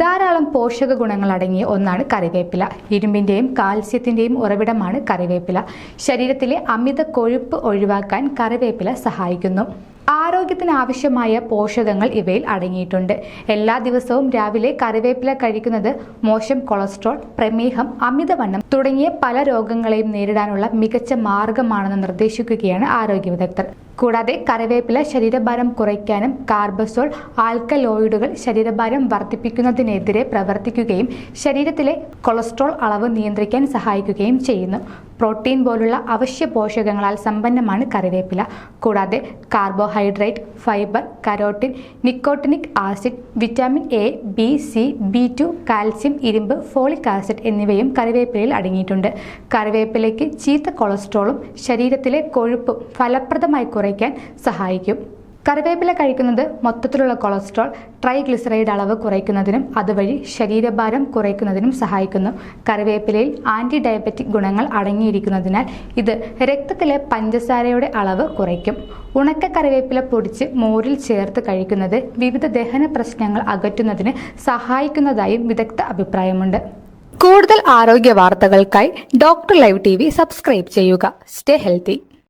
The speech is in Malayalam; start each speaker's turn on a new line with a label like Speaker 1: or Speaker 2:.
Speaker 1: ധാരാളം പോഷക ഗുണങ്ങൾ അടങ്ങിയ ഒന്നാണ് കറിവേപ്പില. ഇരുമ്പിന്റെയും കാൽസ്യത്തിന്റെയും ഉറവിടമാണ് കറിവേപ്പില. ശരീരത്തിലെ അമിത കൊഴുപ്പ് ഒഴിവാക്കാൻ കറിവേപ്പില സഹായിക്കുന്നു. ആരോഗ്യത്തിന് ആവശ്യമായ പോഷകങ്ങൾ ഇവയിൽ അടങ്ങിയിട്ടുണ്ട്. എല്ലാ ദിവസവും രാവിലെ കറിവേപ്പില കഴിക്കുന്നത് മോശം കൊളസ്ട്രോൾ പ്രമേഹം അമിതവണ്ണം തുടങ്ങിയ പല രോഗങ്ങളെയും നേരിടാനുള്ള മികച്ച മാർഗമാണെന്ന് നിർദ്ദേശിക്കുകയാണ് ആരോഗ്യ വിദഗ്ധർ. കൂടാതെ കറിവേപ്പില ശരീരഭാരം കുറയ്ക്കാനും കാർബസോൾ ആൽക്കലോയിഡുകൾ ശരീരഭാരം വർദ്ധിപ്പിക്കുന്നതിനെതിരെ പ്രവർത്തിക്കുകയും ശരീരത്തിലെ കൊളസ്ട്രോൾ അളവ് നിയന്ത്രിക്കാൻ സഹായിക്കുകയും ചെയ്യുന്നു. പ്രോട്ടീൻ പോലുള്ള അവശ്യ പോഷകങ്ങളാൽ സമ്പന്നമാണ് കറിവേപ്പില. കൂടാതെ carbohydrate fibre carotene nicotinic acid vitamin A B C B two calcium ഇരുമ്പ് ഫോളിക് ആസിഡ് എന്നിവയും കറിവേപ്പിലയിൽ അടങ്ങിയിട്ടുണ്ട്. കറിവേപ്പിലയ്ക്ക് ചീത്ത കൊളസ്ട്രോളും ശരീരത്തിലെ കൊഴുപ്പും ഫലപ്രദമായി കുറയ്ക്കാൻ സഹായിക്കും. കറിവേപ്പില കഴിക്കുന്നത് മൊത്തത്തിലുള്ള കൊളസ്ട്രോൾ ട്രൈഗ്ലിസറൈഡ് അളവ് കുറയ്ക്കുന്നതിനും അതുവഴി ശരീരഭാരം കുറയ്ക്കുന്നതിനും സഹായിക്കുന്നു. കറിവേപ്പിലയിൽ ആന്റി ഡയബറ്റിക് ഗുണങ്ങൾ അടങ്ങിയിരിക്കുന്നതിനാൽ ഇത് രക്തത്തിലെ പഞ്ചസാരയുടെ അളവ് കുറയ്ക്കും. ഉണക്ക കറിവേപ്പില പൊടിച്ച് മോരിൽ ചേർത്ത് കഴിക്കുന്നത് വിവിധ ദഹന പ്രശ്നങ്ങൾ അകറ്റുന്നതിന് സഹായിക്കുന്നതായും വിദഗ്ധ അഭിപ്രായമുണ്ട്. കൂടുതൽ ആരോഗ്യ വാർത്തകൾക്കായി ഡോക്ടർ ലൈവ് ടി സബ്സ്ക്രൈബ് ചെയ്യുക. Stay healthy.